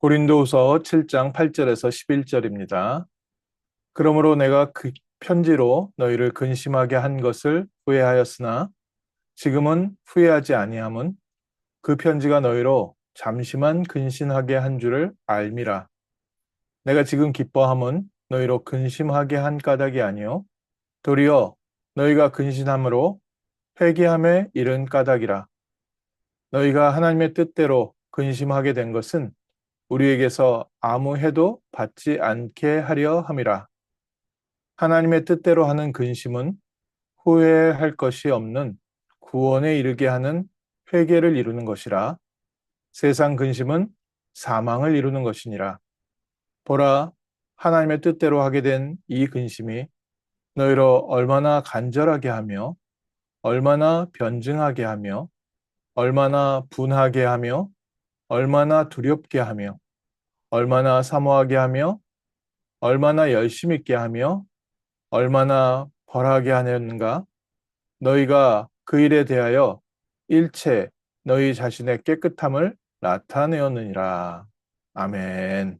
고린도후서 7장 8절에서 11절입니다. 그러므로 내가 그 편지로 너희를 근심하게 한 것을 후회하였으나 지금은 후회하지 아니함은 그 편지가 너희로 잠시만 근심하게 한 줄을 알미라. 내가 지금 기뻐함은 너희로 근심하게 한 까닭이 아니요 도리어 너희가 근심함으로 회개함에 이른 까닭이라. 너희가 하나님의 뜻대로 근심하게 된 것은 우리에게서 아무 해도 받지 않게 하려 함이라. 하나님의 뜻대로 하는 근심은 후회할 것이 없는 구원에 이르게 하는 회개를 이루는 것이라. 세상 근심은 사망을 이루는 것이니라. 보라, 하나님의 뜻대로 하게 된 이 근심이 너희로 얼마나 간절하게 하며, 얼마나 변증하게 하며, 얼마나 분하게 하며, 얼마나 두렵게 하며, 얼마나 사모하게 하며, 얼마나 열심 있게 하며, 얼마나 벌하게 하였는가? 너희가 그 일에 대하여 일체 너희 자신의 깨끗함을 나타내었느니라. 아멘.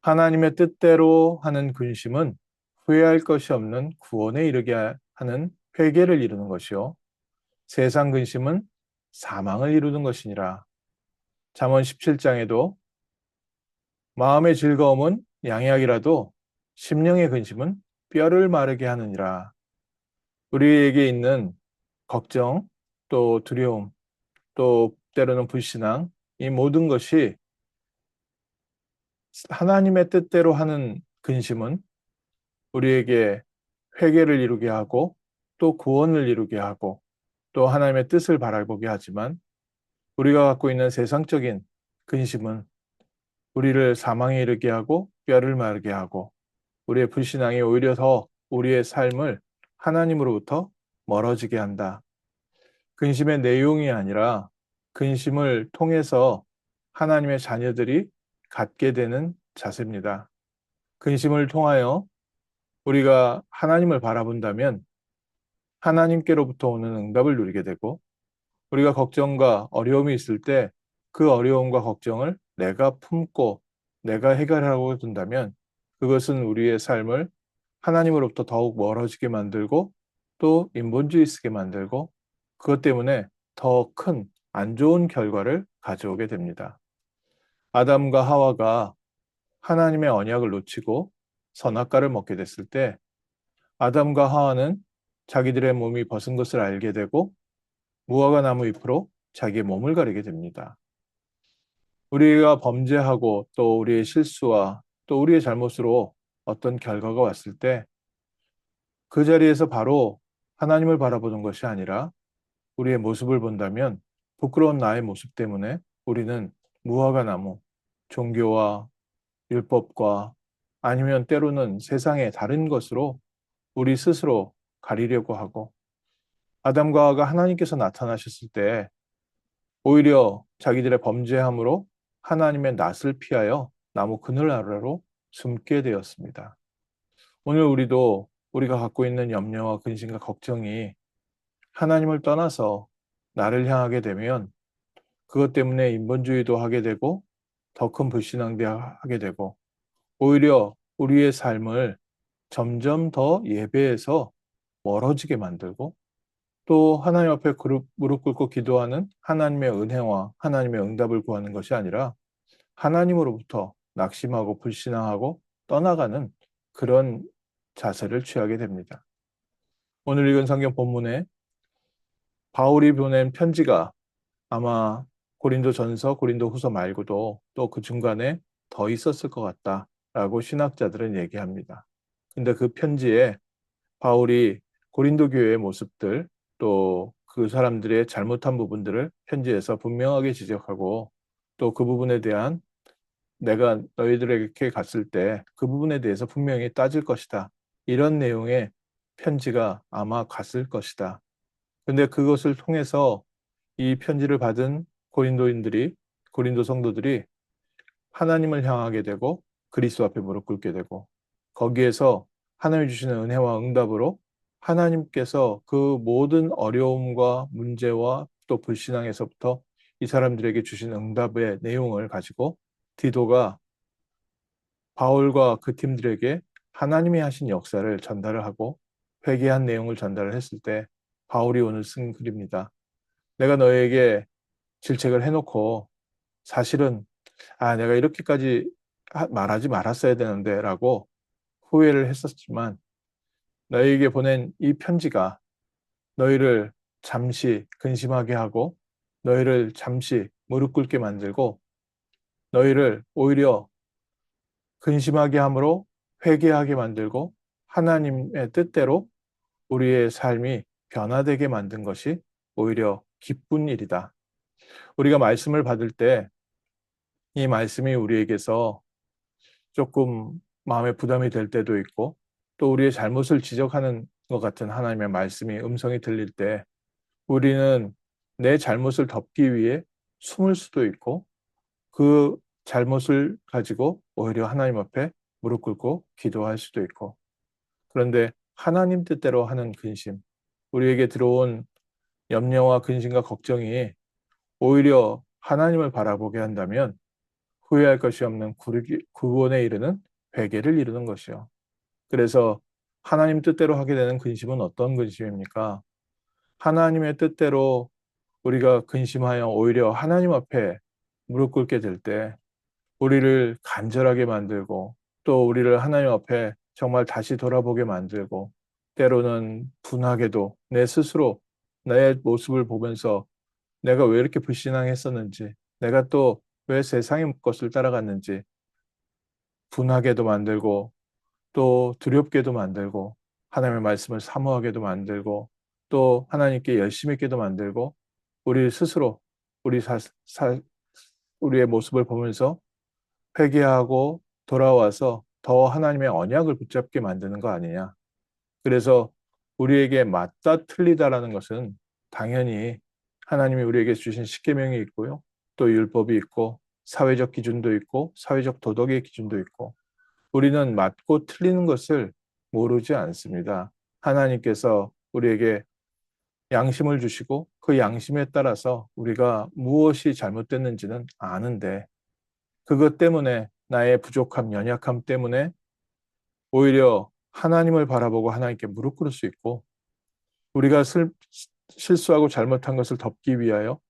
하나님의 뜻대로 하는 근심은 후회할 것이 없는 구원에 이르게 하는 회개를 이루는 것이요. 세상 근심은 사망을 이루는 것이니라. 잠언 17장에도 마음의 즐거움은 양약이라도 심령의 근심은 뼈를 마르게 하느니라. 우리에게 있는 걱정, 또 두려움, 또 때로는 불신앙, 이 모든 것이 하나님의 뜻대로 하는 근심은 우리에게 회개를 이루게 하고 또 구원을 이루게 하고 또 하나님의 뜻을 바라보게 하지만 우리가 갖고 있는 세상적인 근심은 우리를 사망에 이르게 하고 뼈를 마르게 하고 우리의 불신앙이 오히려 더 우리의 삶을 하나님으로부터 멀어지게 한다. 근심의 내용이 아니라 근심을 통해서 하나님의 자녀들이 갖게 되는 자세입니다. 근심을 통하여 우리가 하나님을 바라본다면 하나님께로부터 오는 응답을 누리게 되고 우리가 걱정과 어려움이 있을 때 그 어려움과 걱정을 내가 품고 내가 해결하고 둔다면 그것은 우리의 삶을 하나님으로부터 더욱 멀어지게 만들고 또 인본주의 쓰게 만들고 그것 때문에 더 큰 안 좋은 결과를 가져오게 됩니다. 아담과 하와가 하나님의 언약을 놓치고 선악과를 먹게 됐을 때 아담과 하와는 자기들의 몸이 벗은 것을 알게 되고 무화과 나무 잎으로 자기의 몸을 가리게 됩니다. 우리가 범죄하고 또 우리의 실수와 또 우리의 잘못으로 어떤 결과가 왔을 때 그 자리에서 바로 하나님을 바라보는 것이 아니라 우리의 모습을 본다면 부끄러운 나의 모습 때문에 우리는 무화과 나무, 종교와 율법과 아니면 때로는 세상의 다른 것으로 우리 스스로 가리려고 하고 아담과 하와가 하나님께서 나타나셨을 때 오히려 자기들의 범죄함으로 하나님의 낯을 피하여 나무 그늘 아래로 숨게 되었습니다. 오늘 우리도 우리가 갖고 있는 염려와 근심과 걱정이 하나님을 떠나서 나를 향하게 되면 그것 때문에 인본주의도 하게 되고 더 큰 불신앙도 하게 되고 오히려 우리의 삶을 점점 더 예배에서 멀어지게 만들고 또 하나님 앞에 무릎 꿇고 기도하는 하나님의 은혜와 하나님의 응답을 구하는 것이 아니라 하나님으로부터 낙심하고 불신앙하고 떠나가는 그런 자세를 취하게 됩니다. 오늘 읽은 성경 본문에 바울이 보낸 편지가 아마 고린도 전서, 고린도 후서 말고도 또 그 중간에 더 있었을 것 같다라고 신학자들은 얘기합니다. 근데 그 편지에 바울이 고린도 교회의 모습들 또 그 사람들의 잘못한 부분들을 편지에서 분명하게 지적하고 또 그 부분에 대한 내가 너희들에게 갔을 때 그 부분에 대해서 분명히 따질 것이다. 이런 내용의 편지가 아마 갔을 것이다. 근데 그것을 통해서 이 편지를 받은 고린도인들이 고린도 성도들이 하나님을 향하게 되고 그리스도 앞에 무릎 꿇게 되고 거기에서 하나님 주시는 은혜와 응답으로 하나님께서 그 모든 어려움과 문제와 또 불신앙에서부터 이 사람들에게 주신 응답의 내용을 가지고 디도가 바울과 그 팀들에게 하나님이 하신 역사를 전달을 하고 회개한 내용을 전달을 했을 때 바울이 오늘 쓴 글입니다. 내가 너에게 질책을 해놓고 사실은 아 내가 이렇게까지 말하지 말았어야 되는데 라고 후회를 했었지만 너에게 보낸 이 편지가 너희를 잠시 근심하게 하고 너희를 잠시 무릎 꿇게 만들고 너희를 오히려 근심하게 함으로 회개하게 만들고 하나님의 뜻대로 우리의 삶이 변화되게 만든 것이 오히려 기쁜 일이다. 우리가 말씀을 받을 때 이 말씀이 우리에게서 조금 마음에 부담이 될 때도 있고 또 우리의 잘못을 지적하는 것 같은 하나님의 말씀이 음성이 들릴 때 우리는 내 잘못을 덮기 위해 숨을 수도 있고 그 잘못을 가지고 오히려 하나님 앞에 무릎 꿇고 기도할 수도 있고 그런데 하나님 뜻대로 하는 근심 우리에게 들어온 염려와 근심과 걱정이 오히려 하나님을 바라보게 한다면 후회할 것이 없는 구원에 이르는 회개를 이루는 것이요. 그래서 하나님 뜻대로 하게 되는 근심은 어떤 근심입니까? 하나님의 뜻대로 우리가 근심하여 오히려 하나님 앞에 무릎 꿇게 될 때 우리를 간절하게 만들고 또 우리를 하나님 앞에 정말 다시 돌아보게 만들고 때로는 분하게도 내 스스로 내 모습을 보면서 내가 왜 이렇게 불신앙했었는지 내가 또 왜 세상의 것을 따라갔는지 분하게도 만들고 또 두렵게도 만들고 하나님의 말씀을 사모하게도 만들고 또 하나님께 열심히 있게도 만들고 우리 스스로 우리 사, 사, 우리의 모습을 보면서 회개하고 돌아와서 더 하나님의 언약을 붙잡게 만드는 거 아니냐. 그래서 우리에게 맞다 틀리다라는 것은 당연히 하나님이 우리에게 주신 십계명이 있고요. 또 율법이 있고 사회적 기준도 있고 사회적 도덕의 기준도 있고 우리는 맞고 틀리는 것을 모르지 않습니다. 하나님께서 우리에게 양심을 주시고 그 양심에 따라서 우리가 무엇이 잘못됐는지는 아는데 그것 때문에 나의 부족함, 연약함 때문에 오히려 하나님을 바라보고 하나님께 무릎 꿇을 수 있고 우리가 슬, 실수하고 잘못한 것을 덮기 위하여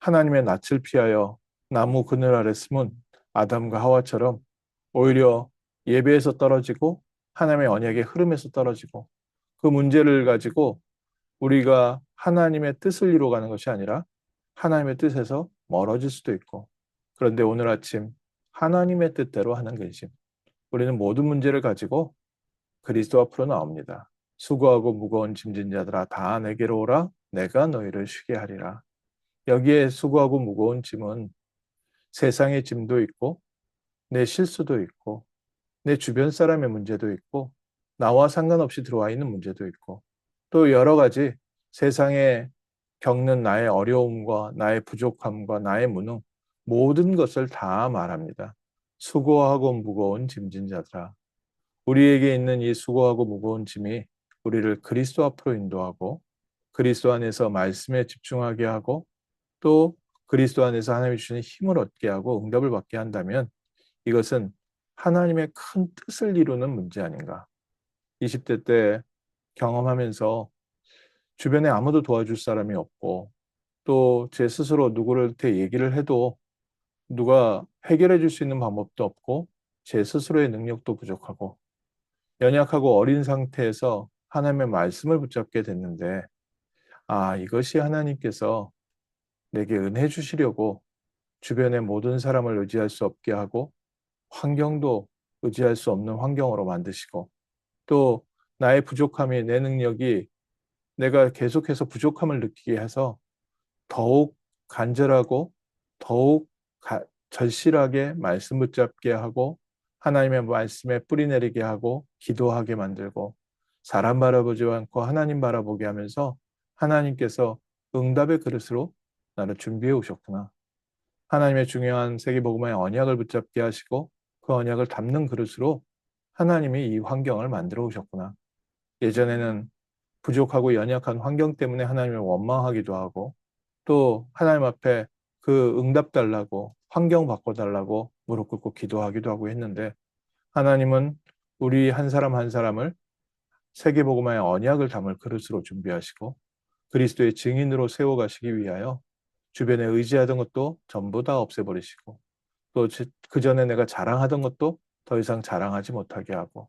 하나님의 낯을 피하여 나무 그늘 아래 숨은 아담과 하와처럼 오히려 예배에서 떨어지고 하나님의 언약의 흐름에서 떨어지고 그 문제를 가지고 우리가 하나님의 뜻을 이루어가는 것이 아니라 하나님의 뜻에서 멀어질 수도 있고 그런데 오늘 아침 하나님의 뜻대로 하는 근심 우리는 모든 문제를 가지고 그리스도 앞으로 나옵니다. 수고하고 무거운 짐진 자들아 다 내게로 오라 내가 너희를 쉬게 하리라. 여기에 수고하고 무거운 짐은 세상의 짐도 있고 내 실수도 있고 내 주변 사람의 문제도 있고 나와 상관없이 들어와 있는 문제도 있고 또 여러 가지 세상에 겪는 나의 어려움과 나의 부족함과 나의 무능 모든 것을 다 말합니다. 수고하고 무거운 짐진 자들아 우리에게 있는 이 수고하고 무거운 짐이 우리를 그리스도 앞으로 인도하고 그리스도 안에서 말씀에 집중하게 하고 또 그리스도 안에서 하나님이 주시는 힘을 얻게 하고 응답을 받게 한다면 이것은 하나님의 큰 뜻을 이루는 문제 아닌가. 20대 때 경험하면서 주변에 아무도 도와줄 사람이 없고 또 제 스스로 누구한테 얘기를 해도 누가 해결해 줄 수 있는 방법도 없고 제 스스로의 능력도 부족하고 연약하고 어린 상태에서 하나님의 말씀을 붙잡게 됐는데 아 이것이 하나님께서 내게 은혜 주시려고 주변의 모든 사람을 의지할 수 없게 하고 환경도 의지할 수 없는 환경으로 만드시고 또 나의 부족함이 내 능력이 내가 계속해서 부족함을 느끼게 해서 더욱 간절하고 더욱 가, 절실하게 말씀 붙잡게 하고 하나님의 말씀에 뿌리 내리게 하고 기도하게 만들고 사람 바라보지 않고 하나님 바라보게 하면서 하나님께서 응답의 그릇으로 나를 준비해 오셨구나. 하나님의 중요한 세계복음의 언약을 붙잡게 하시고 그 언약을 담는 그릇으로 하나님이 이 환경을 만들어 오셨구나. 예전에는 부족하고 연약한 환경 때문에 하나님을 원망하기도 하고 또 하나님 앞에 그 응답 달라고 환경 바꿔달라고 무릎 꿇고 기도하기도 하고 했는데 하나님은 우리 한 사람 한 사람을 세계복음화의 언약을 담을 그릇으로 준비하시고 그리스도의 증인으로 세워가시기 위하여 주변에 의지하던 것도 전부 다 없애버리시고 또 그 전에 내가 자랑하던 것도 더 이상 자랑하지 못하게 하고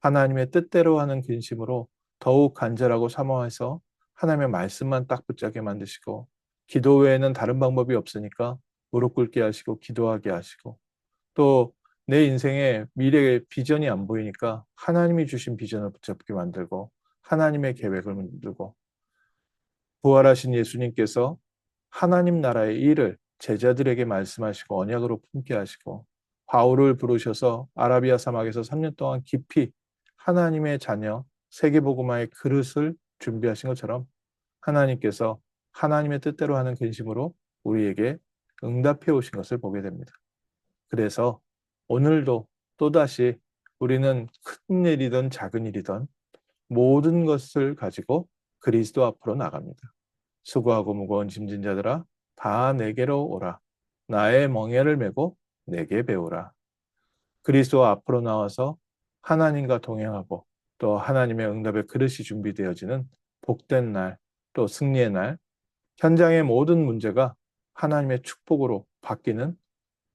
하나님의 뜻대로 하는 근심으로 더욱 간절하고 사모해서 하나님의 말씀만 딱 붙잡게 만드시고 기도 외에는 다른 방법이 없으니까 무릎 꿇게 하시고 기도하게 하시고 또 내 인생의 미래의 비전이 안 보이니까 하나님이 주신 비전을 붙잡게 만들고 하나님의 계획을 만들고 부활하신 예수님께서 하나님 나라의 일을 제자들에게 말씀하시고 언약으로 품게 하시고 바울을 부르셔서 아라비아 사막에서 3년 동안 깊이 하나님의 자녀 세계복음화의 그릇을 준비하신 것처럼 하나님께서 하나님의 뜻대로 하는 근심으로 우리에게 응답해 오신 것을 보게 됩니다. 그래서 오늘도 또다시 우리는 큰 일이든 작은 일이든 모든 것을 가지고 그리스도 앞으로 나갑니다. 수고하고 무거운 짐진 자들아 다 내게로 오라. 나의 멍에를 메고 내게 배우라. 그리스도 앞으로 나와서 하나님과 동행하고 또 하나님의 응답의 그릇이 준비되어지는 복된 날, 또 승리의 날, 현장의 모든 문제가 하나님의 축복으로 바뀌는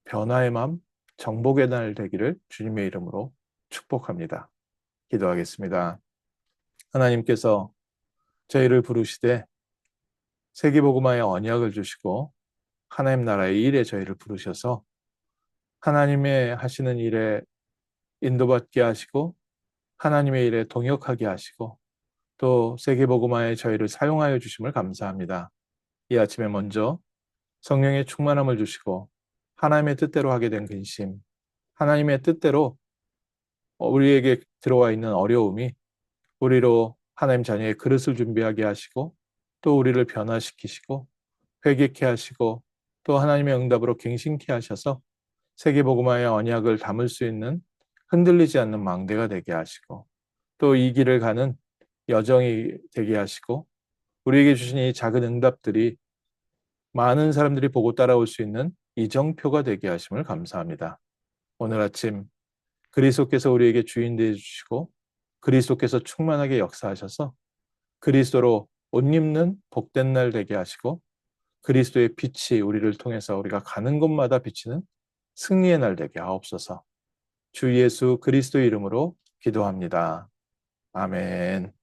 변화의 마음, 정복의 날 되기를 주님의 이름으로 축복합니다. 기도하겠습니다. 하나님께서 저희를 부르시되 세계복음화의 언약을 주시고 하나님 나라의 일에 저희를 부르셔서 하나님의 하시는 일에 인도받게 하시고 하나님의 일에 동역하게 하시고 또 세계복음화에 저희를 사용하여 주심을 감사합니다. 이 아침에 먼저 성령의 충만함을 주시고 하나님의 뜻대로 하게 된 근심, 하나님의 뜻대로 우리에게 들어와 있는 어려움이 우리로 하나님 자녀의 그릇을 준비하게 하시고 또 우리를 변화시키시고 회개케 하시고 또 하나님의 응답으로 갱신케 하셔서 세계복음화의 언약을 담을 수 있는 흔들리지 않는 망대가 되게 하시고 또 이 길을 가는 여정이 되게 하시고 우리에게 주신 이 작은 응답들이 많은 사람들이 보고 따라올 수 있는 이정표가 되게 하심을 감사합니다. 오늘 아침 그리스도께서 우리에게 주인 되어 주시고 그리스도께서 충만하게 역사하셔서 그리스도로 옷 입는 복된 날 되게 하시고 그리스도의 빛이 우리를 통해서 우리가 가는 곳마다 비치는 승리의 날 되게 하옵소서. 주 예수 그리스도 이름으로 기도합니다. 아멘.